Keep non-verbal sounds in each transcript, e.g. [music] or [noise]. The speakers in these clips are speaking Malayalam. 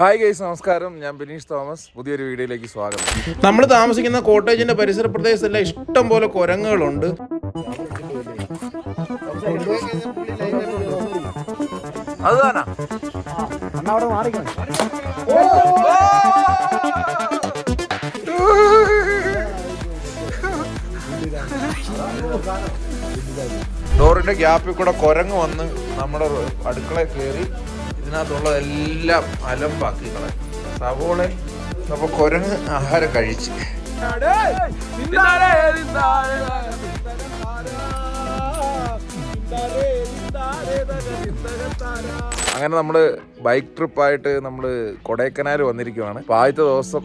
ഹായ് ഗൈസ് നമസ്കാരം. ഞാൻ ബിനീഷ് തോമസ്. പുതിയൊരു വീഡിയോയിലേക്ക് സ്വാഗതം. നമ്മൾ താമസിക്കുന്ന കോട്ടേജിന്റെ പരിസര പ്രദേശത്തെല്ലാം ഇഷ്ടം പോലെ കുരങ്ങുകളുണ്ട്. അത് ഡോറിന്റെ ഗ്യാപ്പിൽ കൂടെ കുരങ്ങ് വന്ന് നമ്മുടെ അടുക്കളയിൽ കയറി ഇതിനകത്തുള്ള എല്ലാം അലമ്പാക്കി കളയും സവോള അപ്പൊ കുരങ്ങ് ആഹാരം കഴിച്ച്. അങ്ങനെ നമ്മൾ ബൈക്ക് ട്രിപ്പായിട്ട് നമ്മൾ കൊടൈക്കനാൽ വന്നിരിക്കുവാണ്. അപ്പോൾ ആദ്യത്തെ ദിവസം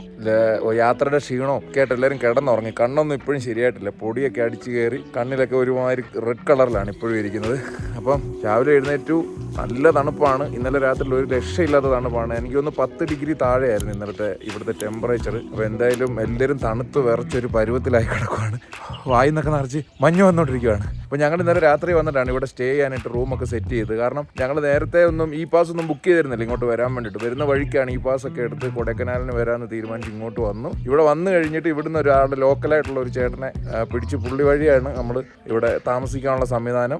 യാത്രയുടെ ക്ഷീണവും ഒക്കെ ആയിട്ട് എല്ലാവരും കിടന്നുറങ്ങി. കണ്ണൊന്നും ഇപ്പോഴും ശരിയായിട്ടില്ല. പൊടിയൊക്കെ അടിച്ച് കയറി കണ്ണിലൊക്കെ ഒരുമാതിരി റെഡ് കളറിലാണ് ഇപ്പോഴും ഇരിക്കുന്നത്. അപ്പം രാവിലെ എഴുന്നേറ്റു നല്ല തണുപ്പാണ്. ഇന്നലെ രാത്രിയിൽ ഒരു രക്ഷയില്ലാത്ത തണുപ്പാണ്. എനിക്കൊന്ന് പത്ത് ഡിഗ്രി താഴെയായിരുന്നു ഇന്നലത്തെ ഇവിടുത്തെ ടെമ്പറേച്ചർ അപ്പോൾ എന്തായാലും എല്ലാവരും തണുത്ത് വിറച്ചൊരു പരുവത്തിലായി കിടക്കുവാണ്. വായിന്നൊക്കെ നിറച്ച് മഞ്ഞ് വന്നുകൊണ്ടിരിക്കുകയാണ് അപ്പോൾ ഞങ്ങൾ ഇന്നലെ രാത്രി വന്നിട്ടാണ് ഇവിടെ സ്റ്റേ ചെയ്യാനായിട്ട് റൂമൊക്കെ സെറ്റ് ചെയ്ത് കാരണം ഞങ്ങൾ നേരത്തെ ഒന്നും ഈ പാസ് ഒന്നും ബുക്ക് ചെയ്തിരുന്നില്ല ഇങ്ങോട്ട് വരാൻ വേണ്ടിയിട്ട് വരുന്ന വഴിക്കാണ് ഈ പാസ് ഒക്കെ എടുത്ത് കൊടൈക്കനാലിന് വരാമെന്ന് തീരുമാനിച്ച് ഇങ്ങോട്ട് വന്നു. ഇവിടെ വന്നു കഴിഞ്ഞിട്ട് ഇവിടുന്ന് ഒരാളുടെ ലോക്കലായിട്ടുള്ള ഒരു ചേട്ടനെ പിടിച്ച് പുള്ളി വഴിയാണ് നമ്മൾ ഇവിടെ താമസിക്കാനുള്ള സംവിധാനം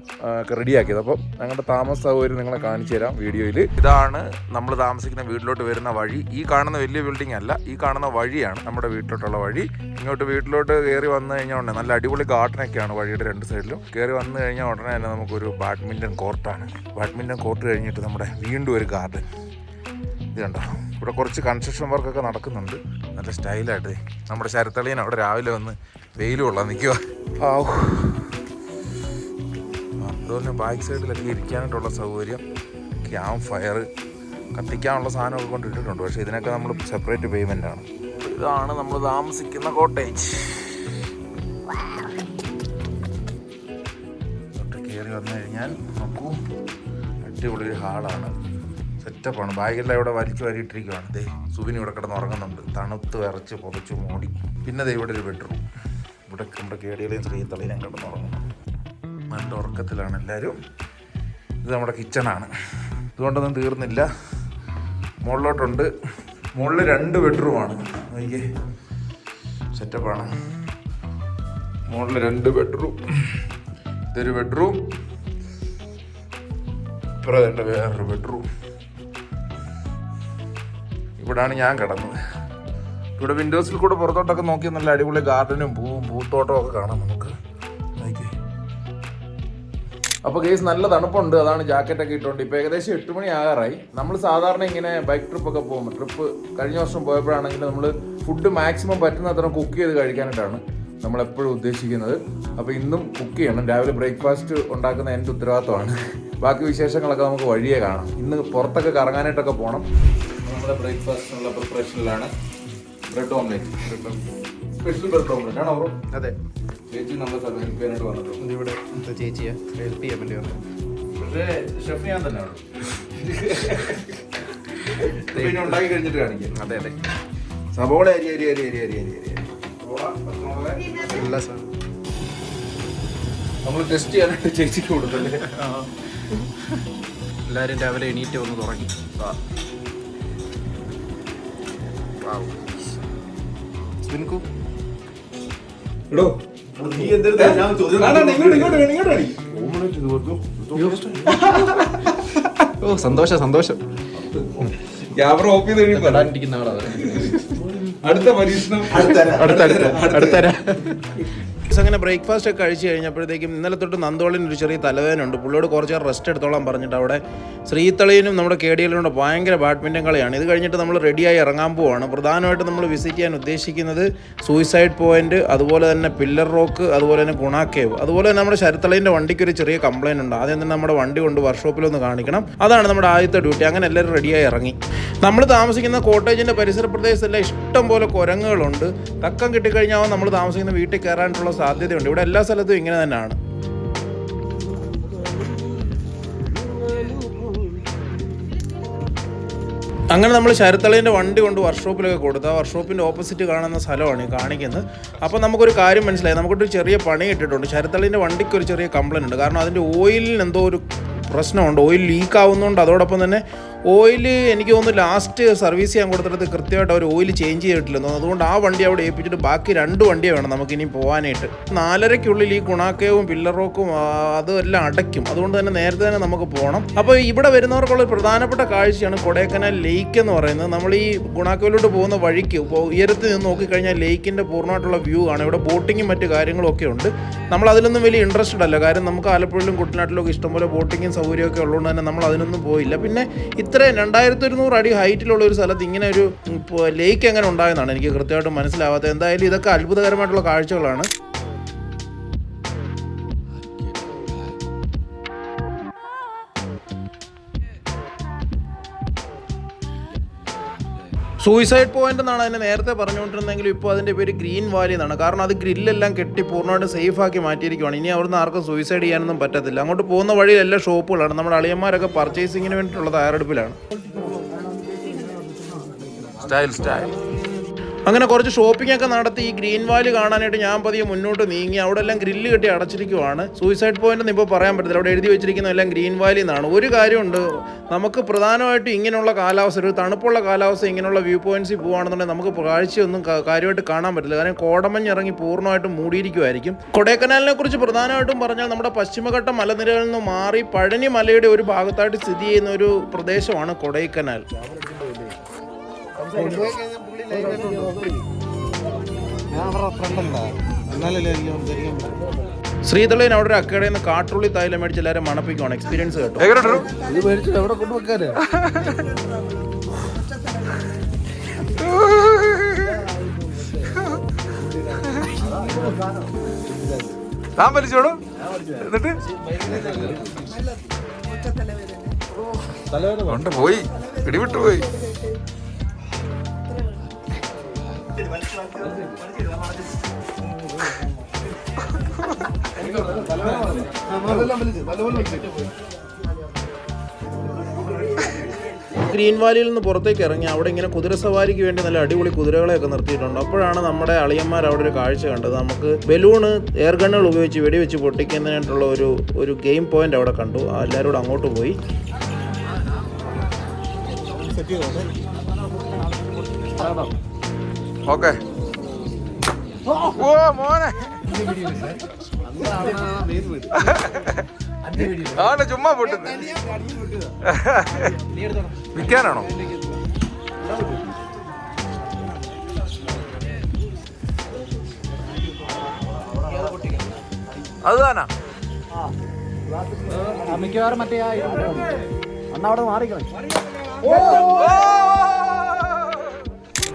റെഡിയാക്കിയത്. അപ്പം ഞങ്ങളുടെ താമസ സൗകര്യം നിങ്ങളെ കാണിച്ചു തരാം വീഡിയോയിൽ ഇതാണ് നമ്മൾ താമസിക്കുന്ന വീട്ടിലോട്ട് വരുന്ന വഴി. ഈ കാണുന്ന വലിയ ബിൽഡിംഗ് അല്ല ഈ കാണുന്ന വഴിയാണ് നമ്മുടെ വീട്ടിലോട്ടുള്ള വഴി. ഇങ്ങോട്ട് വീട്ടിലോട്ട് കയറി വന്നു കഴിഞ്ഞാൽ ഉടനെ നല്ല അടിപൊളി ഗാർഡനൊക്കെയാണ് വഴിയുടെ രണ്ട് സൈഡിലും കയറി വന്നു കഴിഞ്ഞാൽ ഉടനെ തന്നെ നമുക്കൊരു ബാഡ്മിന്റൺ കോർട്ടാണ് ബാഡ്മിന്റൺ കോർട്ട് കഴിഞ്ഞിട്ട് നമ്മുടെ വീണ്ടും ഒരു ഗാർഡൻ ഇത് കണ്ടോ? ഇവിടെ കുറച്ച് കൺസ്ട്രക്ഷൻ വർക്കൊക്കെ നടക്കുന്നുണ്ട്. നല്ല സ്റ്റൈലായിട്ട്. നമ്മുടെ ശരത്തളിയൻ അവിടെ രാവിലെ വന്ന് വെയിൽ കൊള്ളാൻ നിൽക്കുക അതുപോലെ ബാക്ക് സൈഡിലൊക്കെ ഇരിക്കാനായിട്ടുള്ള സൗകര്യം ക്യാമ്പ് ഫയർ കത്തിക്കാനുള്ള സാധനമൊക്കെ കൊണ്ട് ഇട്ടിട്ടുണ്ട്. പക്ഷേ ഇതിനൊക്കെ നമ്മൾ സെപ്പറേറ്റ് പേയ്മെന്റ് ആണ്. ഇതാണ് നമ്മൾ താമസിക്കുന്ന കോട്ടേജ് കയറി വന്നു കഴിഞ്ഞാൽ നോക്കൂ. അടിപൊളി ഒരു ഹാളാണ്. സെറ്റപ്പാണ് ബാഗെല്ലാം ഇവിടെ വലിച്ചു വാരിയിട്ടിരിക്കുകയാണ് ദേ സുബിൻ ഇവിടെ കിടന്ന് ഉറങ്ങുന്നുണ്ട്. തണുത്ത് വിറച്ച് പുതച്ച് മൂടി. പിന്നെ ദേ ഇവിടെ ഒരു ബെഡ്റൂം ഇവിടെ നമ്മുടെ കേടികളെയും കിടന്ന് ഉറങ്ങുന്നു. നല്ല ഉറക്കത്തിലാണ് എല്ലാവരും. ഇത് നമ്മുടെ കിച്ചണാണ് ഇതുകൊണ്ടൊന്നും തീർന്നില്ല. മുകളിലോട്ടുണ്ട്. മുകളിൽ രണ്ട് ബെഡ്റൂമാണ് നോക്കിയേ സെറ്റപ്പാണ് മുകളിൽ രണ്ട് ബെഡ്റൂം ഇതൊരു ബെഡ്റൂം ഇപ്പുറം വേറൊരു ബെഡ്റൂം ഇവിടാണ് ഞാൻ കിടന്നത്. ഇവിടെ വിൻഡോസിൽ കൂടെ പുറത്തോട്ടൊക്കെ നോക്കി നല്ല അടിപൊളി ഗാർഡനും പൂവും പൂത്തോട്ടവും ഒക്കെ കാണാം നമുക്ക്. അപ്പോൾ കേസ് നല്ല തണുപ്പുണ്ട്. അതാണ് ജാക്കറ്റ് ഒക്കെ ഇട്ടുകൊണ്ട് ഇപ്പോൾ ഏകദേശം എട്ട് മണി ആകാറായി. നമ്മൾ സാധാരണ ഇങ്ങനെ ബൈക്ക് ട്രിപ്പ് ഒക്കെ പോകുമ്പോൾ ട്രിപ്പ് കഴിഞ്ഞ വർഷം പോയപ്പോഴാണെങ്കിൽ നമ്മൾ ഫുഡ് മാക്സിമം പറ്റുന്ന അത്ര കുക്ക് ചെയ്ത് കഴിക്കാനായിട്ടാണ് നമ്മൾ എപ്പോഴും ഉദ്ദേശിക്കുന്നത്. അപ്പോൾ ഇന്നും കുക്ക് ചെയ്യണം. രാവിലെ ബ്രേക്ക്ഫാസ്റ്റ് ഉണ്ടാക്കുന്ന എന്റെ ഉത്തരവാദിത്തമാണ് ബാക്കി വിശേഷങ്ങളൊക്കെ നമുക്ക് വഴിയേ കാണാം. ഇന്ന് പുറത്തൊക്കെ കറങ്ങാനായിട്ടൊക്കെ പോകണം നമ്മുടെ ബ്രേക്ക്ഫാസ്റ്റിനുള്ള പ്രിപ്പറേഷനിലാണ് bread omelette special bread omelette ആണോ അതെ. ചേച്ചി നമ്മൾ ഹെൽപ്പ് ചെയ്യാനായിട്ട് വന്നിട്ടുണ്ട് ഇവിടെ ചേച്ചിയെ ഹെൽപ്പ് ചെയ്യാൻ വേണ്ടി വന്നു പക്ഷേ ഷെഫ് ഞാൻ തന്നെയാണ് [laughs] പിന്നെ ഉണ്ടാക്കി കഴിഞ്ഞിട്ട് കാണിക്കാം. അതെ അതെ. സബോള അരി അരി അരി അരി അരി അരി അരി. അല്ല സാർ നമ്മൾ ടെസ്റ്റ് ചെയ്യാനായിട്ട് ചേച്ചിക്ക് കൊടുത്തല്ലേ? എല്ലാവരും രാവിലെ എണീറ്റ് വന്ന് തുടങ്ങി [laughs] ഓ സന്തോഷം സന്തോഷം. ക്യാമറ ഓഫ് ചെയ്ത് കഴിയുമ്പോൾ അടുത്ത ആളാണ് അടുത്ത പരീക്ഷണം അടുത്തരാ അങ്ങനെ ബ്രേക്ക്ഫാസ്റ്റ് ഒക്കെ കഴിച്ച് കഴിഞ്ഞപ്പോഴത്തേക്കും ഇന്നലെ തൊട്ട് നന്തോളിന് ഒരു ചെറിയ തലവേദന ഉണ്ട് പുള്ളിയോട് കുറച്ച് റെസ്റ്റ് എടുത്തോളാൻ പറഞ്ഞിട്ട് അവിടെ ശ്രീത്തളിയനും നമ്മുടെ കേടിയലും ഭയങ്കര ബാഡ്മിന്റൺ കളിയാണ്. ഇത് കഴിഞ്ഞിട്ട് നമ്മൾ റെഡിയായി ഇറങ്ങാൻ പോവാണ്. പ്രധാനമായിട്ട് നമ്മൾ വിസിറ്റ് ചെയ്യാൻ ഉദ്ദേശിക്കുന്നത് സൂയിസൈഡ് പോയിന്റ് അതുപോലെ തന്നെ പില്ലർ റോക്ക് അതുപോലെ തന്നെ ഗുണാക്കേവ് അതുപോലെ തന്നെ നമ്മുടെ ശരത്തളീന്റെ വണ്ടിക്ക് ഒരു ചെറിയ കംപ്ലൈന്റ് ഉണ്ട്. ആദ്യം തന്നെ നമ്മുടെ വണ്ടി കൊണ്ട് വർക്ക്ഷോപ്പിലൊന്ന് കാണിക്കണം. അതാണ് നമ്മുടെ ആദ്യത്തെ ഡ്യൂട്ടി അങ്ങനെ എല്ലാവരും റെഡിയായി ഇറങ്ങി. നമ്മൾ താമസിക്കുന്ന കോട്ടേജിന്റെ പരിസര പ്രദേശത്തെല്ലാം ഇഷ്ടം പോലെ കുരങ്ങുകളുണ്ട്. തക്കം കിട്ടിക്കഴിഞ്ഞാൽ നമ്മൾ താമസിക്കുന്ന വീട്ടിൽ കയറാനുള്ള സാധ്യതയുണ്ട്. ഇവിടെ എല്ലാ സ്ഥലത്തും ഇങ്ങനെ തന്നെയാണ്. അങ്ങനെ നമ്മൾ ശരത്തളീന്റെ വണ്ടി കൊണ്ട് വർക്ക്ഷോപ്പിലൊക്കെ കൊടുത്തു ആ വർക്ക്ഷോപ്പിന്റെ ഓപ്പോസിറ്റ് കാണുന്ന സ്ഥലമാണ് ഈ കാണിക്കുന്നത്. അപ്പോൾ നമുക്കൊരു കാര്യം മനസ്സിലായി. നമുക്കൊരു ചെറിയ പണി ഇട്ടിട്ടുണ്ട് ശരത്തളീന്റെ വണ്ടിക്ക് ഒരു ചെറിയ കംപ്ലൈന്റ് ഉണ്ട്. കാരണം അതിന്റെ ഓയിലിന് എന്തോ ഒരു പ്രശ്നമുണ്ട്. ഓയിൽ ലീക്ക് ആവുന്നതുകൊണ്ട് അതോടൊപ്പം തന്നെ ഓയിൽ എനിക്ക് തോന്നുന്നു ലാസ്റ്റ് സർവീസ് ചെയ്യാൻ കൊടുത്തിടത്ത് കൃത്യമായിട്ട് അവർ ഓയിൽ ചേഞ്ച് ചെയ്തിട്ടില്ല അതുകൊണ്ട് ആ വണ്ടി അവിടെ ഏൽപ്പിച്ചിട്ട് ബാക്കി രണ്ട് വണ്ടിയെ വേണം നമുക്ക് ഇനി പോകാനായിട്ട് നാലരയ്ക്കുള്ളിൽ ഈ ഗുണാക്കയവും പില്ലർ റോക്കും ആ, അതെല്ലാം അടയ്ക്കും. അതുകൊണ്ട് തന്നെ നേരത്തെ തന്നെ നമുക്ക് പോകണം അപ്പോൾ ഇവിടെ വരുന്നവർക്കുള്ള പ്രധാനപ്പെട്ട കാഴ്ചയാണ് കൊടൈക്കനാൽ ലേക്ക് എന്ന് പറയുന്നത്. നമ്മൾ ഈ ഗുണാക്കയിലോട്ട് പോകുന്ന വഴിക്ക് ഉയരത്തിൽ നിന്ന് നോക്കിക്കഴിഞ്ഞാൽ ലേക്കിന്റെ പൂർണമായിട്ടുള്ള വ്യൂ ആണ്. ഇവിടെ ബോട്ടിങ്ങും മറ്റ് കാര്യങ്ങളും ഒക്കെ ഉണ്ട്. നമ്മൾ അതിലൊന്നും വലിയ ഇൻട്രസ്റ്റഡ് അല്ല. കാരണം നമുക്ക് ആലപ്പുഴയിലും കുട്ടനാട്ടിലും ഒക്കെ ഇഷ്ടംപോലെ ബോട്ടിങ്ങും സൗകര്യമൊക്കെ ഉള്ളതുകൊണ്ട് തന്നെ നമ്മൾ അതിനൊന്നും പോയില്ല. പിന്നെ ഇത്രയും രണ്ടായിരത്തി ഒരുന്നൂറ് അടി ഹൈറ്റിലുള്ള ഒരു സ്ഥലത്ത് ഇങ്ങനെ ഒരു ലേക്ക് എങ്ങനെ ഉണ്ടായെന്നാണ് എനിക്ക് കൃത്യമായിട്ട് മനസ്സിലാവാത്തത്. എന്തായാലും ഇതൊക്കെ അത്ഭുതകരമായിട്ടുള്ള കാഴ്ചകളാണ്. സൂയിസൈഡ് പോയിന്റ് എന്നാണ് അതിനെ നേരത്തെ പറഞ്ഞുകൊണ്ടിരുന്നെങ്കിലും ഇപ്പോൾ അതിന്റെ പേര് ഗ്രീൻ വാലി എന്നാണ്. കാരണം അത് ഗ്രില്ലെല്ലാം കെട്ടി പൂർണമായിട്ട് സേഫ് ആക്കി മാറ്റിയിരിക്കുവാണ്. ഇനി അവിടുന്ന് ആർക്കും സൂയിസൈഡ് ചെയ്യാനൊന്നും പറ്റത്തില്ല. അങ്ങോട്ട് പോകുന്ന വഴിയിൽ എല്ലാ ഷോപ്പുകളാണ്. നമ്മുടെ അളിയന്മാരൊക്കെ പർച്ചേസിങ്ങിന് വേണ്ടിയിട്ടുള്ള തയ്യാറെടുപ്പിലാണ്. സ്റ്റൈൽ സ്റ്റൈൽ അങ്ങനെ കുറച്ച് ഷോപ്പിംഗ് ഒക്കെ നടത്തി ഈ ഗ്രീൻ വാലി കാണാനായിട്ട് ഞാൻ പതിയെ മുന്നോട്ട് നീങ്ങി. അവിടെ എല്ലാം ഗ്രില്ല് കെട്ടി അടച്ചിരിക്കുവാണ്. സൂയിസൈഡ് പോയിന്റ് എന്ന് ഇപ്പോൾ പറയാൻ പറ്റത്തില്ല. അവിടെ എഴുതി വെച്ചിരിക്കുന്ന എല്ലാം ഗ്രീൻ വാലി എന്നാണ്. ഒരു കാര്യമുണ്ട്. നമുക്ക് പ്രധാനമായിട്ടും ഇങ്ങനെയുള്ള കാലാവസ്ഥ ഒരു തണുപ്പുള്ള കാലാവസ്ഥ ഇങ്ങനെയുള്ള വ്യൂ പോയിന്റ്സിൽ പോകുകയാണെന്നുണ്ടെങ്കിൽ നമുക്ക് കാഴ്ചയൊന്നും കാര്യമായിട്ട് കാണാൻ പറ്റില്ല കാരണം കോടമഞ്ഞ് ഇറങ്ങി പൂർണമായിട്ടും മൂടിയിരിക്കുമായിരിക്കും കൊടൈക്കനാലിനെ കുറിച്ച് പ്രധാനമായിട്ടും പറഞ്ഞാൽ നമ്മുടെ പശ്ചിമഘട്ട മലനിരകളിൽ നിന്ന് മാറി പഴനി മലയുടെ ഒരു ഭാഗത്തായിട്ട് സ്ഥിതി ചെയ്യുന്ന ഒരു പ്രദേശമാണ് കൊടൈക്കനാൽ. ശ്രീതളയിൽ അവിടെ ഒരു അക്കടയിൽ നിന്ന് കാട്ടുള്ളി തൈലം മേടിച്ച് എല്ലാവരും മണപ്പിക്കുവാണ്. എക്സ്പീരിയൻസ് കേട്ടോ. എവിടെ കൊണ്ടുവെക്കാനാ? താൻ വലിച്ചോളൂ എന്നിട്ട്? തലവേദന. കൊണ്ട് പോയി. പിടിവിട്ടു പോയി. ഗ്രീൻ വാലിയിൽ നിന്ന് പുറത്തേക്ക് ഇറങ്ങി അവിടെ ഇങ്ങനെ കുതിര സവാരിക്ക് വേണ്ടി നല്ല അടിപൊളി കുതിരകളെയൊക്കെ നിർത്തിയിട്ടുണ്ട്. അപ്പോഴാണ് നമ്മുടെ അളിയന്മാർ അവിടെ ഒരു കാഴ്ച കണ്ടത്. നമുക്ക് ബലൂണ് എയർ ഗണ്ണുകൾ ഉപയോഗിച്ച് വെടിവെച്ച് പൊട്ടിക്കുന്നതിനായിട്ടുള്ള ഒരു ഒരു ഗെയിം പോയിന്റ് അവിടെ കണ്ടു. എല്ലാവരും കൂടെ അങ്ങോട്ട് പോയി. സെറ്റ് ചെയ്തോ? ഓക്കെ ഓ മോനെ ആണ് ചുമ്മാ പൊട്ടുന്നത് വിൽക്കാനാണോ അത് താനാ മിക്കവാറും മറ്റേ അന്ന് അവിടെ മാറിക്കണം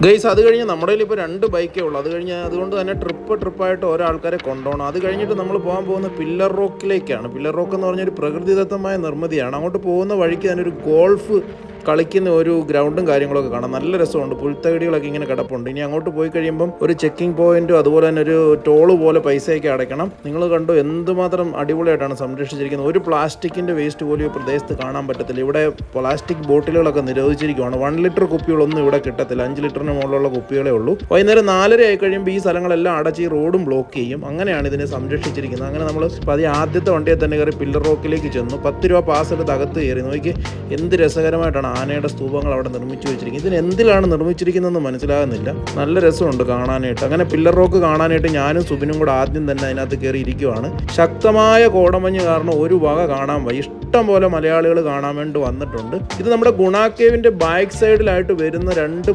ഗൈസ് അത് കഴിഞ്ഞ് നമ്മുടെ കയ്യിൽ ഇപ്പോൾ രണ്ട് ബൈക്കേ ഉള്ളൂ. അത് കഴിഞ്ഞ് അതുകൊണ്ട് തന്നെ ട്രിപ്പ് ട്രിപ്പായിട്ട് ഓരോ ആൾക്കാരെ കൊണ്ടുപോകണം. അത് കഴിഞ്ഞിട്ട് നമ്മൾ പോകാൻ പോകുന്ന പില്ലർ റോക്കിലേക്കാണ് പില്ലർ റോക്ക് എന്ന് പറഞ്ഞൊരു പ്രകൃതിദത്തമായ നിർമ്മിതിയാണ്. അങ്ങോട്ട് പോകുന്ന വഴിക്ക് തന്നെ ഒരു ഗോൾഫ് കളിക്കുന്ന ഒരു ഗ്രൗണ്ടും കാര്യങ്ങളൊക്കെ കാണാം. നല്ല രസമുണ്ട്. പുൽത്തകടികളൊക്കെ ഇങ്ങനെ കിടപ്പുണ്ട്. ഇനി അങ്ങോട്ട് പോയി കഴിയുമ്പം ഒരു ചെക്കിംഗ് പോയിന്റും അതുപോലെ തന്നെ ഒരു ടോൾ പോലെ പൈസയൊക്കെ അടയ്ക്കണം. നിങ്ങൾ കണ്ടു എന്തുമാത്രം അടിപൊളിയായിട്ടാണ് സംരക്ഷിച്ചിരിക്കുന്നത്. ഒരു പ്ലാസ്റ്റിക്കിന്റെ വേസ്റ്റ് പോലും ഈ പ്രദേശത്ത് കാണാൻ പറ്റത്തില്ല. ഇവിടെ പ്ലാസ്റ്റിക് ബോട്ടിലുകളൊക്കെ നിരോധിച്ചിരിക്കുകയാണ് വൺ ലിറ്റർ കുപ്പികളൊന്നും ഇവിടെ കിട്ടത്തില്ല. അഞ്ച് ലിറ്ററിന് മുകളിലുള്ള കുപ്പികളേ ഉള്ളൂ. വൈകുന്നേരം നാലര ആയി കഴിയുമ്പോൾ ഈ സ്ഥലങ്ങളെല്ലാം അടച്ച് ഈ റോഡും ബ്ലോക്ക് ചെയ്യും. അങ്ങനെയാണ് ഇതിനെ സംരക്ഷിച്ചിരിക്കുന്നത്. അങ്ങനെ നമ്മൾ പതിയെ ആദ്യത്തെ വണ്ടിയെ തന്നെ കയറി പില്ലർ റോക്കിലേക്ക് ചെന്നു. പത്ത് രൂപ പാസ് എടുത്ത് അകത്ത് കയറി. നോക്കി എന്ത് രസകരമായിട്ടാണ് ആനയുടെ സ്തൂപങ്ങൾ അവിടെ നിർമ്മിച്ചു വെച്ചിരിക്കുന്നത് ഇതിന് എന്തിലാണ് നിർമ്മിച്ചിരിക്കുന്നതെന്ന് മനസ്സിലാകുന്നില്ല. നല്ല രസമുണ്ട് കാണാനായിട്ട്. അങ്ങനെ പില്ലർ റോക്ക് കാണാനായിട്ട് ഞാനും സുബിനും കൂടെ ആദ്യം തന്നെ അതിനകത്ത് കയറി ഇരിക്കുവാണ്. ശക്തമായ കോടമഞ്ഞ് കാരണം ഒരു വക കാണാൻ വയ്യ. ഇഷ്ടം പോലെ മലയാളികൾ കാണാൻ വേണ്ടി വന്നിട്ടുണ്ട്. ഇത് നമ്മുടെ ഗുണാക്കേവിന്റെ ബാക്ക് സൈഡിലായിട്ട് വരുന്ന രണ്ട്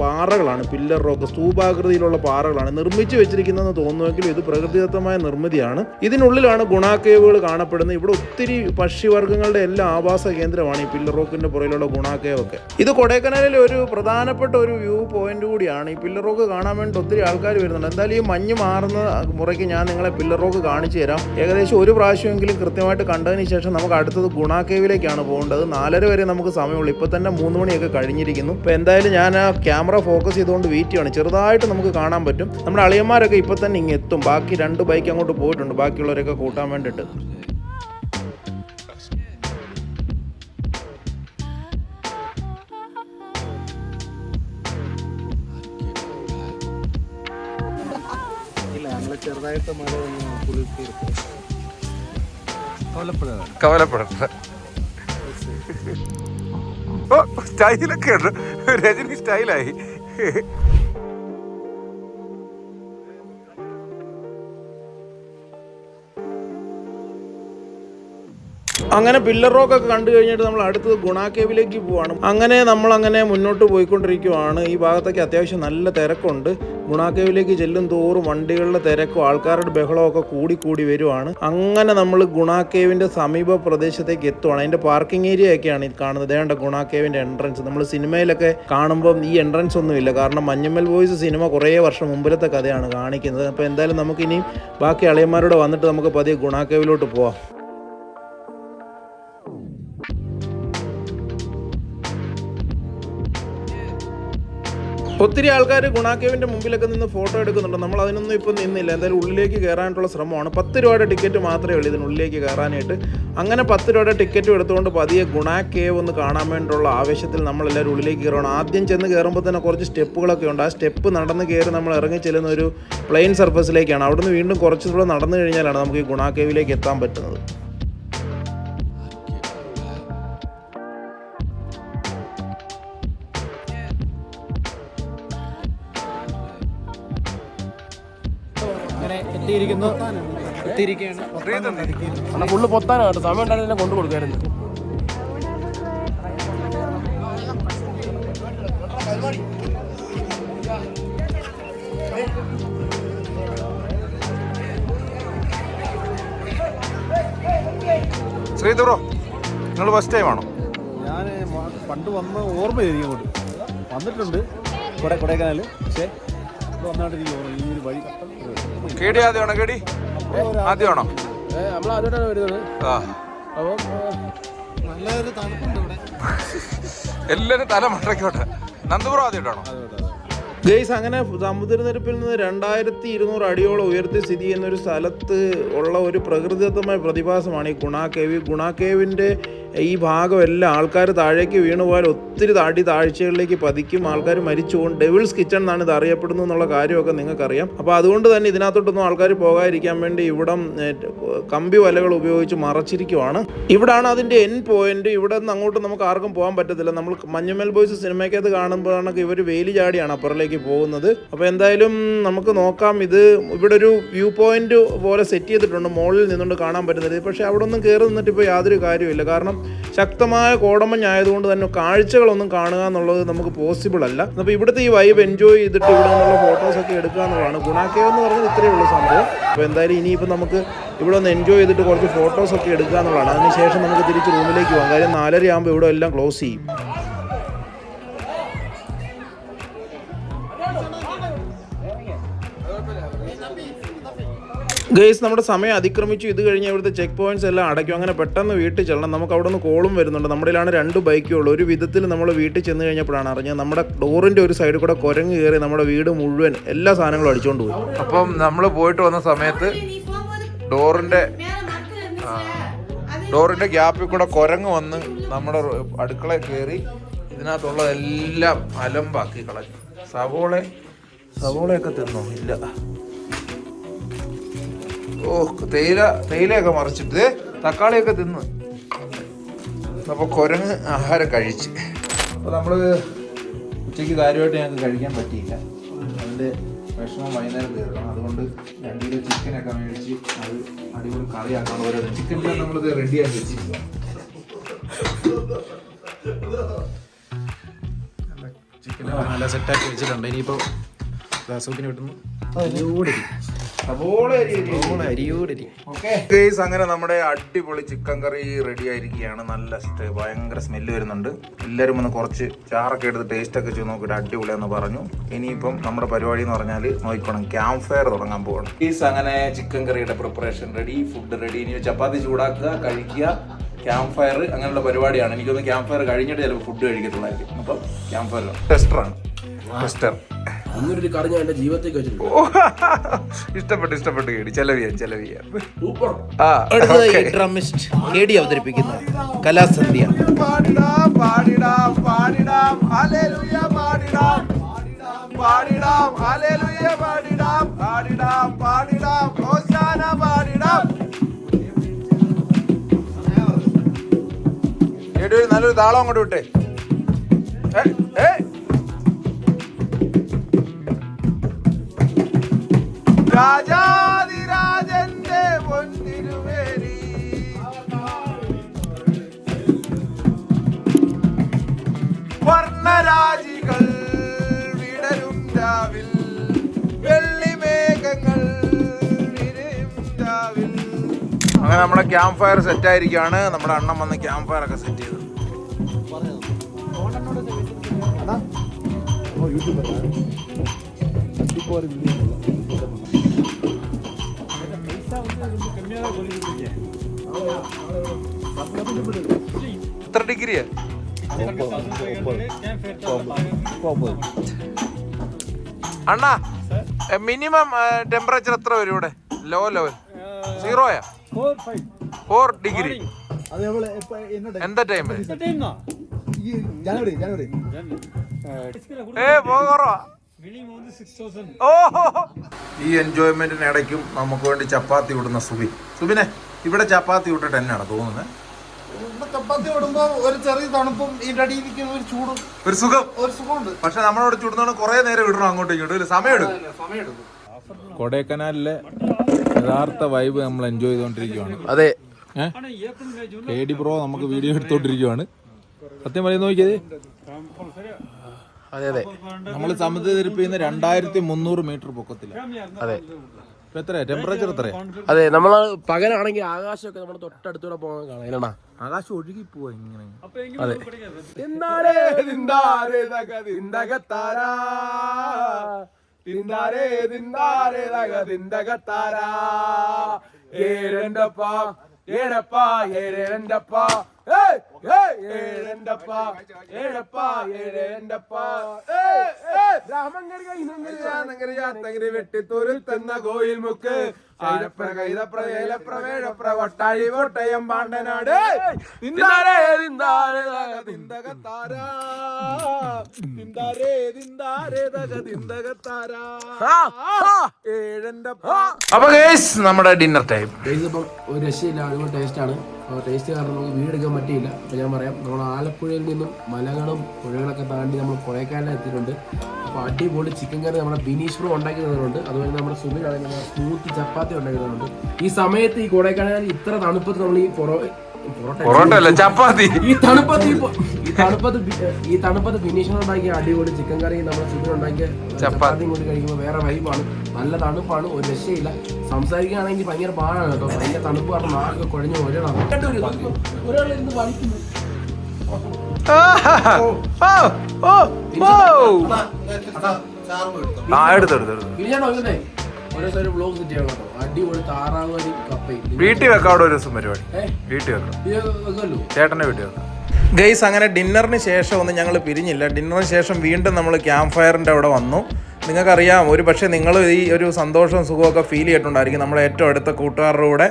പാറകളാണ്. പില്ലർ റോക്ക് സ്തൂപാകൃതിയിലുള്ള പാറകളാണ് നിർമ്മിച്ചു വെച്ചിരിക്കുന്നതെന്ന് തോന്നുമെങ്കിലും ഇത് പ്രകൃതിദത്തമായ നിർമ്മിതിയാണ്. ഇതിനുള്ളിലാണ് ഗുണാക്കേവുകൾ കാണപ്പെടുന്നത്. ഇവിടെ ഒത്തിരി പക്ഷിവർഗങ്ങളുടെ എല്ലാ ആവാസ കേന്ദ്രമാണ് ഈ പില്ലർ റോക്കിന്റെ പുറയിലുള്ള ഗുണാക്കേവ് ഒക്കെ ഇത് കൊടൈക്കനാലിലെ ഒരു പ്രധാനപ്പെട്ട ഒരു വ്യൂ പോയിന്റ് കൂടിയാണ്. ഈ പില്ലർ റോക്ക് കാണാൻ വേണ്ടി ഒത്തിരി ആൾക്കാർ വരുന്നുണ്ട്. എന്തായാലും ഈ മഞ്ഞ് മാറുന്ന മുറയ്ക്ക് ഞാൻ നിങ്ങളെ പില്ലർ റോക്ക് കാണിച്ചു തരാം. ഏകദേശം ഒരു പ്രാവശ്യമെങ്കിലും കൃത്യമായിട്ട് കണ്ടതിന് ശേഷം നമുക്ക് അടുത്തത് ഗുണാക്കേവിലേക്കാണ് പോകേണ്ടത്. നാലര വരെ നമുക്ക് സമയമുള്ളൂ. ഇപ്പോൾ തന്നെ മൂന്ന് മണിയൊക്കെ കഴിഞ്ഞിരിക്കുന്നു. ഇപ്പോൾ എന്തായാലും ഞാൻ ആ ക്യാമറ ഫോക്കസ് ചെയ്തുകൊണ്ട് വെയിറ്റ് ചെയ്യണം ചെറുതായിട്ട് നമുക്ക് കാണാൻ പറ്റും. നമ്മുടെ അളിയന്മാരൊക്കെ ഇപ്പോൾ തന്നെ ഇങ്ങെത്തും ബാക്കി രണ്ട് ബൈക്ക് അങ്ങോട്ട് പോയിട്ടുണ്ട്. ബാക്കിയുള്ളവരൊക്കെ കൂട്ടാൻ വേണ്ടിയിട്ട്. ഞങ്ങൾ ചെറുതായിട്ട് മഴ ഒന്ന് കുളിർത്തി കൊല്ലപ്പെടുക കവലപ്പെടട്ടെ ഓ സ്റ്റൈലൊക്കെ ഉണ്ട്. രജനി സ്റ്റൈലായി. അങ്ങനെ പില്ലർ റോക്ക് ഒക്കെ കണ്ടു കഴിഞ്ഞിട്ട് നമ്മൾ അടുത്തത് ഗുണാക്കേവിലേക്ക് പോവാണ്. അങ്ങനെ നമ്മൾ അങ്ങനെ മുന്നോട്ട് പോയിക്കൊണ്ടിരിക്കുവാണ്. ഈ ഭാഗത്തൊക്കെ അത്യാവശ്യം നല്ല തിരക്കുണ്ട്. ഗുണാക്കേവിലേക്ക് ചെല്ലും തോറും വണ്ടികളുടെ തിരക്കും ആൾക്കാരുടെ ബഹളവും ഒക്കെ കൂടി കൂടി വരുവാണ്. അങ്ങനെ നമ്മൾ ഗുണാക്കേവിന്റെ സമീപ പ്രദേശത്തേക്ക് എത്തുവാണ്. അതിന്റെ പാർക്കിംഗ് ഏരിയ ഒക്കെയാണ് ഇത് കാണുന്നത്. വേണ്ട ഗുണാക്കേവിന്റെ എൻട്രൻസ് നമ്മൾ സിനിമയിലൊക്കെ കാണുമ്പം ഈ എൻട്രൻസ് ഒന്നുമില്ല കാരണം മഞ്ഞമ്മൽ ബോയ്സ് സിനിമ കുറേ വർഷം മുമ്പിലത്തെ കഥയാണ് കാണിക്കുന്നത്. അപ്പോൾ എന്തായാലും നമുക്ക് ഇനിയും ബാക്കി അളിയന്മാരോട് വന്നിട്ട് നമുക്ക് പതിയെ ഗുണാക്കേവിലോട്ട് പോവാം. ഒത്തിരി ആൾക്കാർ ഗുണാക്കേവിന്റെ മുമ്പിലൊക്കെ നിന്ന് ഫോട്ടോ എടുക്കുന്നുണ്ട്. നമ്മൾ അതിനൊന്നും ഇപ്പം നിന്നില്ല. എന്തായാലും ഉള്ളിലേക്ക് കയറാനായിട്ടുള്ള ശ്രമമാണ്. പത്ത് രൂപയുടെ ടിക്കറ്റ് മാത്രമേ ഉള്ളൂ ഇതിനുള്ളിലേക്ക് കയറാനായിട്ട് അങ്ങനെ പത്ത് രൂപയുടെ ടിക്കറ്റ് എടുത്തുകൊണ്ട് പതിയെ ഗുണാക്കേവ് ഒന്ന് കാണാൻ വേണ്ടിയുള്ള ആവേശത്തിൽ നമ്മളെല്ലാവരും ഉള്ളിലേക്ക് കയറണം ആദ്യം ചെന്ന് കയറുമ്പോൾ തന്നെ കുറച്ച് സ്റ്റെപ്പുകളൊക്കെ ഉണ്ട്. ആ സ്റ്റെപ്പ് നടന്ന് കയറി നമ്മൾ ഇറങ്ങി ചെല്ലുന്ന ഒരു പ്ലെയിൻ സർഫസിലേക്കാണ്. അവിടുന്ന് വീണ്ടും കുറച്ചുകൂടെ നടന്നു കഴിഞ്ഞാലാണ് നമുക്ക് ഈ ഗുണാക്കേവിലേക്ക് എത്താൻ പറ്റുന്നത്. എത്തിയിരിക്കുന്നു. എത്തിയിരിക്കുകയാണ്. ഫുള്ള് പൊത്താനാണ് കേട്ടോ. സമയം ഉണ്ടായിരുന്നു കൊണ്ടു കൊടുക്കായിരുന്നു. ശ്രീധുറോ നിങ്ങൾ ഫസ്റ്റ് ടൈം ആണോ? ഞാൻ പണ്ട് വന്ന് ഓർമ്മ ചെയ്തിരിക്കും അങ്ങോട്ട് വന്നിട്ടുണ്ട്. കൊടൈ കൊടൈക്കനാൽ പക്ഷേ കേടി? ആദ്യമാണോ? കേടി ആദ്യമാണോ നമ്മൾ ആദ്യമായിട്ടാണ് വരുന്നത്. അപ്പം നല്ലൊരു തണുപ്പുണ്ട് ഇവിടെ. [laughs] എല്ലാരും തല മണ്ടയ്ക്കോട്ടെ നന്ദപുരം ആദ്യമായിട്ടാണോ? ഗെയ്സ് അങ്ങനെ സമുദ്രനിരപ്പിൽ നിന്ന് രണ്ടായിരത്തി ഇരുന്നൂറ് അടിയോളം ഉയർത്തി സ്ഥിതി ചെയ്യുന്ന ഒരു സ്ഥലത്ത് ഉള്ള ഒരു പ്രകൃതിദത്തമായ പ്രതിഭാസമാണ് ഈ ഗുണാക്കേവ് ഈ ഗുണാക്കേവിന്റെ ഈ ഭാഗം എല്ലാം ആൾക്കാർ താഴേക്ക് വീണു പോയാൽ ഒത്തിരി താടി താഴ്ചകളിലേക്ക് പതിക്കും. ആൾക്കാർ മരിച്ചു പോകും ഡെവിൾസ് കിച്ചൺ എന്നാണ് ഇത് അറിയപ്പെടുന്നത് എന്നുള്ള കാര്യമൊക്കെ നിങ്ങൾക്കറിയാം. അപ്പോൾ അതുകൊണ്ട് തന്നെ ഇതിനകത്തോട്ടൊന്നും ആൾക്കാർ പോകാതിരിക്കാൻ വേണ്ടി ഇവിടം കമ്പി വലകൾ ഉപയോഗിച്ച് മറച്ചിരിക്കുവാണ്. ഇവിടാണ് അതിന്റെ എൻ പോയിന്റ് ഇവിടെ നിന്ന് അങ്ങോട്ട് നമുക്ക് ആർക്കും പോകാൻ പറ്റത്തില്ല. നമ്മൾ മഞ്ഞുമൽ ബോയ്സ് സിനിമയ്ക്കകത്ത് കാണുമ്പോഴാണ് ഇവർ വേലി ചാടിയാണ് അപ്പുറത്തേക്ക് പോകുന്നത്. അപ്പോൾ എന്തായാലും നമുക്ക് നോക്കാം. ഇത് ഇവിടെ ഒരു വ്യൂ പോയിന്റ് പോലെ സെറ്റ് ചെയ്തിട്ടുണ്ട്. മുകളിൽ നിന്നുകൊണ്ട് കാണാൻ പറ്റുന്നത്. പക്ഷേ അവിടെ ഒന്നും കയറി നിന്നിട്ട് ഇപ്പോൾ യാതൊരു കാര്യമില്ല കാരണം ശക്തമായ കോടമഞ്ഞായതുകൊണ്ട് തന്നെ കാഴ്ചകളൊന്നും കാണുക എന്നുള്ളത് നമുക്ക് പോസിബിൾ അല്ല. അപ്പോൾ ഇവിടുത്തെ ഈ വൈബ് എൻജോയ് ചെയ്തിട്ട് ഇവിടെ നിന്നുള്ള ഫോട്ടോസൊക്കെ എടുക്കുക എന്നുള്ളതാണ്. ഗുണാക്കേവ് എന്ന് പറഞ്ഞാൽ ഇത്രയേ ഉള്ളൂ സംഭവം. അപ്പോൾ എന്തായാലും ഇനിയിപ്പോൾ നമുക്ക് ഇവിടെ ഒന്ന് എൻജോയ് ചെയ്തിട്ട് കുറച്ച് ഫോട്ടോസൊക്കെ എടുക്കുക എന്നുള്ളതാണ്. അതിനുശേഷം നമുക്ക് തിരിച്ച് റൂമിലേക്ക് പോകാം. കാര്യം നാലര ആകുമ്പോൾ ഇവിടെ എല്ലാം ക്ലോസ് ചെയ്യും. ഗേസ് നമ്മുടെ സമയം അതിക്രമിച്ചു. ഇത് കഴിഞ്ഞ് ഇവിടുത്തെ ചെക്ക് പോയിന്റ്സ് എല്ലാം അടയ്ക്കും. അങ്ങനെ പെട്ടെന്ന് വീട്ടിൽ ചെല്ലണം. നമുക്ക് അവിടെ നിന്ന് കോളും വരുന്നുണ്ട്. നമ്മുടെ കയ്യിലാണ് രണ്ട് ബൈക്കേ ഒരു വിധത്തിൽ നമ്മൾ വീട്ടിൽ ചെന്ന് കഴിഞ്ഞപ്പോഴാണ് അറിഞ്ഞത് നമ്മുടെ ഡോറിന്റെ ഒരു സൈഡിൽ കൂടെ കുരങ്ങ് കയറി നമ്മുടെ വീട് മുഴുവൻ എല്ലാ സാധനങ്ങളും അടിച്ചുകൊണ്ട് പോയി. അപ്പം നമ്മൾ പോയിട്ട് വന്ന സമയത്ത് ഡോറിന്റെ ഡോറിന്റെ ഗ്യാപ്പിൽ കൂടെ കുരങ്ങ് വന്ന് നമ്മുടെ അടുക്കള കയറി ഇതിനകത്തുള്ളതെല്ലാം അലമ്പാക്കി കളഞ്ഞു. സവോളെ സവോളയൊക്കെ തിന്നോ? ഇല്ല. ഓ തേയില തേയിലയൊക്കെ മറിച്ചിട്ട് തക്കാളിയൊക്കെ തിന്ന്. അപ്പോൾ കുരങ്ങ് ആഹാരം കഴിച്ച്. അപ്പോൾ നമ്മൾ ഉച്ചയ്ക്ക് കാര്യമായിട്ട് ഞങ്ങൾക്ക് കഴിക്കാൻ പറ്റിയില്ല. അതിന്റെ വിഷമം വൈകുന്നേരം തീർക്കണം. അതുകൊണ്ട് രണ്ട് കിലോ ചിക്കനൊക്കെ മേടിച്ച് അത് അടിപൊളി കറിയാക്കണം ഓരോ ചിക്കൻ നമ്മളിത് റെഡിയാക്കി വെച്ചിരിക്കുക ചിക്കൻ നല്ല സെറ്റാക്കി വെച്ചിട്ടുണ്ട്. ഇനിയിപ്പോൾ ദാസൂക്കിന് കിട്ടുന്നു ഗേസ് അങ്ങനെ നമ്മുടെ അടിപൊളി ചിക്കൻ കറി റെഡി ആയിരിക്കുകയാണ്. നല്ല ഭയങ്കര സ്മെല്ല് വരുന്നുണ്ട്. എല്ലാവരും ഒന്ന് കുറച്ച് ചാറൊക്കെ എടുത്ത് ടേസ്റ്റ് ഒക്കെ ചെയ്ത് നോക്കിയിട്ട് അടിപൊളിയെന്ന് പറഞ്ഞു. ഇനിയിപ്പം നമ്മുടെ പരിപാടി എന്ന് പറഞ്ഞാൽ നോക്കണം ക്യാമ്പ് ഫയർ തുടങ്ങാൻ പോകണം ഗേസ് അങ്ങനെ ചിക്കൻ കറിയുടെ പ്രിപ്പറേഷൻ റെഡി ഫുഡ് റെഡി ഇനി ചപ്പാത്തി ചൂടാക്കുക കഴിക്കുക. ക്യാമ്പ് ഫയർ അങ്ങനെയുള്ള പരിപാടിയാണ്. എനിക്കൊന്ന് ക്യാമ്പ് ഫയർ കഴിഞ്ഞിട്ട് ചിലപ്പോൾ ഫുഡ് കഴിക്കത്തുള്ളായിരിക്കും. അപ്പം ക്യാമ്പ് ഫയർ ടെസ്റ്ററാണ് കറി ഞാൻ എന്റെ വെച്ചിട്ടുണ്ട്. ഇഷ്ടപ്പെട്ടു ഇഷ്ടപ്പെട്ടു കേടി. സൂപ്പർ ആ ഡ്രമിസ്റ്റ് അവതരിപ്പിക്കുന്നു കലാസന്ധ്യ. പാടിടാം പാടിടാം പാടിടാം ഹല്ലേലൂയ പാടിടാം. പാടിടാം ഹല്ലേലൂയ പാടിടാം പാടിടാം പാടിടാം ഹോസാന പാടിടാം. എടി ഒരു നല്ലൊരു താളം അങ്ങോട്ട് വിട്ടേ. ഏ, ഏ. രാജാതിരാജന്റെ പൊന്നിരുവേലി വർണരാജികൾ വിടരും രാവിൽ വെള്ളിമേഘങ്ങൾ അങ്ങനെ നമ്മുടെ ക്യാമ്പ് ഫയർ സെറ്റ് ആയിരിക്കുകയാണ് നമ്മുടെ അണ്ണൻ വന്ന് ക്യാമ്പ് ഫയർ ഒക്കെ സെറ്റ് ചെയ്തു. എത്ര ഡിഗ്രിയാ? അണ്ണാ മിനിമം ടെമ്പറേച്ചർ എത്ര വരും ഇവിടെ? ലോ ലെവൽ സീറോയാ ഫോർ ഡിഗ്രി എന്താ ടൈം ഏ പോകാറോ ഈ എൻജോയ്മെന്റിന് ഇടയ്ക്കും നമുക്ക് വേണ്ടി ചപ്പാത്തി വിടുന്ന സുബി. സുബിനെ ഇവിടെ ചപ്പാത്തി വിട്ടിട്ട് എന്നാണ് തോന്നുന്നത്? ചപ്പാത്തി വിടുമ്പോ ഒരു ചെറിയ തണുപ്പും ഇതിന്റെ അടിയിൽ നിൽക്കുന്ന ഒരു ചൂടും. ഒരു സുഖം. ഒരു സുഖമുണ്ട്. പക്ഷെ നമ്മളോട് ചൂടുന്നോണ്ട് കുറെ നേരം വിടണം അങ്ങോട്ടും ഇങ്ങോട്ടും? ഒരു സമയം കൊടൈക്കനാലിലെ യഥാർത്ഥ വൈബ് നമ്മൾ എൻജോയ് ചെയ്തോണ്ടിരിക്കുവാണ് അതെ. കെ ഡി ബ്രോ നമുക്ക് വീഡിയോ എടുത്തോണ്ടിരിക്കുവാണ് സത്യം പറയുന്ന നോക്കിയത് അതെ അതെ. നമ്മൾ സമുദ്രനിരപ്പിൽ രണ്ടായിരത്തി മുന്നൂറ് മീറ്റർ പൊക്കത്തില്ല അതെ. എത്ര ടെമ്പറേച്ചർ എത്ര അതെ നമ്മൾ പകലാണെങ്കിൽ ആകാശമൊക്കെ നമ്മുടെ തൊട്ടടുത്തൂടെ പോകാൻ കാണാം ആകാശം ഒഴുകി പോവാ ഇങ്ങനെ അതെ. തിന്താരേ, തിന്താരേ. തിന്താരേ, തിന്താരേ, ഏഴപ്പ, ഏയ്, ഏഴെന്റെപ്പ, ഏഴപ്പ. രാമങ്കരിയ, തങ്കിരി വെട്ടിത്തുരുത്തുന്ന കോയിൽ മുക്ക്. വട്ടാഴി കോട്ടയം പാണ്ടനാട്. അപ്പൊ നമ്മുടെ ഡിന്നർ ടൈം ഇപ്പം ഒരു രക്ഷയില്ല അടിപൊളി ടേസ്റ്റാണ്. അപ്പോൾ ടേസ്റ്റ് കാരണം നമുക്ക് വീടെടുക്കാൻ പറ്റിയില്ല. അപ്പോൾ ഞാൻ പറയാം നമ്മൾ ആലപ്പുഴയിൽ നിന്നും മലകളും പുഴകളൊക്കെ താണ്ടി നമ്മൾ കൊടൈക്കാനിൽ എത്തിയിട്ടുണ്ട്. അപ്പോൾ അടിപൊളി ചിക്കൻ കറി നമ്മുടെ ബിനീഷ് ബ്രോ ഉണ്ടാക്കി തന്നിട്ടുണ്ട് അതുപോലെ നമ്മുടെ സുബിനാണെങ്കിൽ സ്മൂത്ത് ചപ്പാത്തി ഉണ്ടാക്കി തന്നിട്ടുണ്ട് ഈ സമയത്ത് ഈ കൊടൈക്കാനാൽ ഇത്ര തണുപ്പത്ത് നമ്മൾ ഈ പൊറോ പൊറോട്ട അല്ല ചപ്പാത്തി. ഈ തണുപ്പത്ത് ഈ തണുപ്പത്ത് ഈ തണുപ്പത്ത് ബിനീഷ് ഉണ്ടാക്കിയ അടിപൊളി ചിക്കൻ കറി നമ്മുടെ ചിക്കൻ ഉണ്ടാക്കിയ ചപ്പാത്തിയും കൂടി കഴിക്കുമ്പോൾ വേറെ വൈബാണ് നല്ല തണുപ്പാണ് ഒരു രക്ഷയില്ല. സംസാരിക്കുകയാണെങ്കിൽ ഭയങ്കര പാടാണ് കേട്ടോ. ഭയങ്കര തണുപ്പ് കാരണം ആകെ കുഴഞ്ഞു ഒരാളാണ് ഒരാളിരുന്ന് പഠിക്കുന്നു ആ എടുത്തു ഓരോ സൈഡ് ബ്ലോഗ് സെറ്റ് കേട്ടോ അടിപൊളി താറാവ് കറി കപ്പയും വീട്ടിൽ വെക്കാം അവിടെ ഒരു ദിവസം പരിപാടി? വീട്ടിൽ വെക്കാം. ചേട്ടന്റെ വീട്ടിൽ വെക്കാം. ഗൈസ് അങ്ങനെ ഡിന്നറിന് ശേഷം ഒന്നും ഞങ്ങൾ പിരിഞ്ഞില്ല. ഡിന്നറിന് ശേഷം വീണ്ടും നമ്മൾ ക്യാമ്പ് ഫയറിന്റെ അവിടെ വന്നു. നിങ്ങൾക്കറിയാം ഒരു പക്ഷേ നിങ്ങൾ ഈ ഒരു സന്തോഷവും സുഖമൊക്കെ ഫീൽ ചെയ്തിട്ടുണ്ടായിരിക്കും. നമ്മുടെ ഏറ്റവും അടുത്ത കൂട്ടുകാരുടെ കൂടെ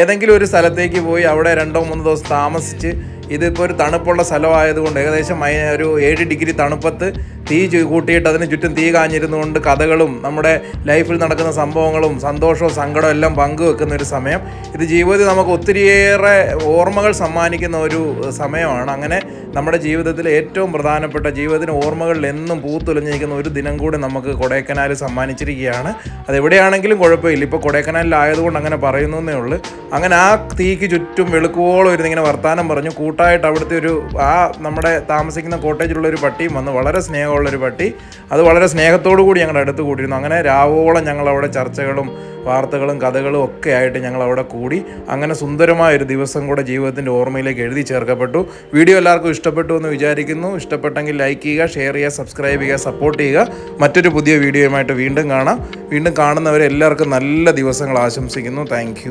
ഏതെങ്കിലും ഒരു സ്ഥലത്തേക്ക് പോയി അവിടെ രണ്ടോ മൂന്നോ ദിവസം താമസിച്ച് ഇതിപ്പോൾ ഒരു തണുപ്പുള്ള സ്ഥലമായതുകൊണ്ട് ഏകദേശം ഒരു ഏഴ് ഡിഗ്രി തണുപ്പത്ത് തീ കൂട്ടിയിട്ട് അതിന് ചുറ്റും തീ കാഞ്ഞിരുന്നുകൊണ്ട് കഥകളും നമ്മുടെ ലൈഫിൽ നടക്കുന്ന സംഭവങ്ങളും സന്തോഷവും സങ്കടവും എല്ലാം പങ്കുവെക്കുന്ന ഒരു സമയം. ഇത് ജീവിതത്തിൽ നമുക്ക് ഒത്തിരിയേറെ ഓർമ്മകൾ സമ്മാനിക്കുന്ന ഒരു സമയമാണ്. അങ്ങനെ നമ്മുടെ ജീവിതത്തിലെ ഏറ്റവും പ്രധാനപ്പെട്ട ജീവിതത്തിന് ഓർമ്മകളിൽ എന്നും പൂത്തുലഞ്ഞിരിക്കുന്ന ഒരു ദിനം കൂടി നമുക്ക് കൊടൈക്കനാൽ സമ്മാനിച്ചിരിക്കുകയാണ്. അതെവിടെയാണെങ്കിലും കുഴപ്പമില്ല. ഇപ്പോൾ കൊടൈക്കനാലിലായതുകൊണ്ട് അങ്ങനെ പറയുന്നു ഉള്ളൂ. അങ്ങനെ ആ തീക്ക് ചുറ്റും വെളുക്കുവോളം ഇരുന്നിങ്ങനെ വർത്തമാനം പറഞ്ഞു. പറഞ്ഞു കൂട്ടായിട്ട് അവിടുത്തെ ഒരു ആ നമ്മുടെ താമസിക്കുന്ന കോട്ടേജിലുള്ള ഒരു പട്ടിയും വന്ന്. വളരെ സ്നേഹമുള്ളൊരു പട്ടി. അത് വളരെ സ്നേഹത്തോടു കൂടി ഞങ്ങളുടെ അടുത്ത് കൂടിയിരുന്നു. അങ്ങനെ രാവോളം ഞങ്ങൾ അവിടെ ചർച്ചകളും വാർത്തകളും കഥകളും ഒക്കെ ആയിട്ട് ഞങ്ങൾ അവിടെ കൂടി. അങ്ങനെ സുന്ദരമായ ഒരു ദിവസം കൂടെ ജീവിതത്തിന്റെ ഓർമ്മയിലേക്ക് എഴുതി ചേർക്കപ്പെട്ടു. വീഡിയോ എല്ലാവർക്കും ഇഷ്ടപ്പെട്ടു എന്ന് വിചാരിക്കുന്നു. ഇഷ്ടപ്പെട്ടെങ്കിൽ ലൈക്ക് ചെയ്യുക ഷെയർ ചെയ്യുക സബ്സ്ക്രൈബ് ചെയ്യുക സപ്പോർട്ട് ചെയ്യുക. മറ്റൊരു പുതിയ വീഡിയോയുമായിട്ട് വീണ്ടും കാണാം. വീണ്ടും കാണുന്നവരെ എല്ലാവർക്കും നല്ല ദിവസങ്ങൾ ആശംസിക്കുന്നു. താങ്ക്